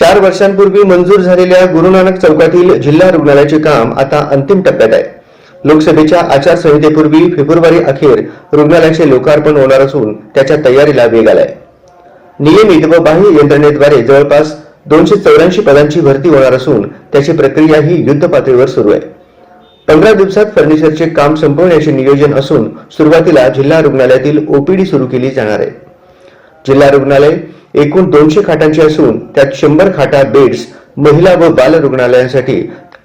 चार वर्षांपूर्वी मंजूर झालेल्या गुरुनानक चौकातील जिल्हा रुग्णालयाचे काम आता अंतिम टप्प्यात आहे. लोकसभेच्या आचारसंहितेपूर्वी फेब्रुवारी अखेर रुग्णालयाचे लोकार्पण होणार असून त्याच्या तयारीला वेग आलाय. नियमित व बाह्य यंत्रणेद्वारे जवळपास दोनशे चौऱ्याऐंशी पदांची भरती होणार असून त्याची प्रक्रिया ही युद्ध पातळीवर सुरू आहे. पंधरा दिवसात फर्निचरचे काम संपवण्याचे नियोजन असून सुरुवातीला जिल्हा रुग्णालयातील ओपीडी सुरू केली जाणार आहे. जिल्हा रुग्णालय एकूण दोनशे खाटांची असून त्यात शंभर खाटा बेड्स महिला व बाल रुग्णालयांसाठी.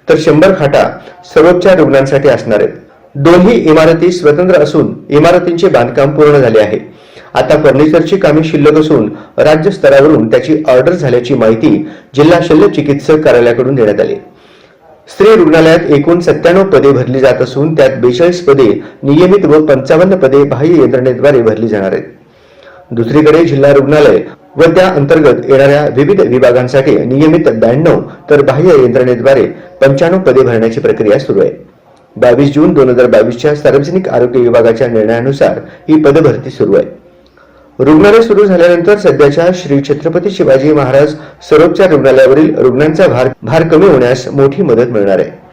तर शंभर खाटा सर्वोपचार रुग्णांसाठी असणार आहेत. दोन्ही इमारती स्वतंत्र असून इमारतींचे बांधकाम पूर्ण झाले आहे. आता फर्निचरची कामे शिल्लक असून राज्य स्तरावरून त्याची ऑर्डर झाल्याची माहिती जिल्हा शल्य चिकित्सक कार्यालयाकडून देण्यात आली. स्त्री रुग्णालयात एकूण सत्त्याण्णव पदे भरली जात असून त्यात बेचाळीस पदे नियमित व पंचावन्न पदे बाह्य यंत्रणेद्वारे भरली जाणार आहेत. दुसरीकडे जिल्हा रुग्णालय व त्या अंतर्गत येणाऱ्या विविध विभागांसाठी नियमित ब्याण्णव तर बाह्य यंत्रणेद्वारे पंच्याण्णव पदे भरण्याची प्रक्रिया सुरू आहे. बावीस जून दोन हजार बावीसच्या सार्वजनिक आरोग्य विभागाच्या निर्णयानुसार ही पदभरती सुरू आहे. रुग्णालय सुरू झाल्यानंतर सध्याच्या श्री छत्रपती शिवाजी महाराज सर्वोपचार रुग्णालयावरील रुग्णांचा भार भार कमी होण्यास मोठी मदत मिळणार आहे.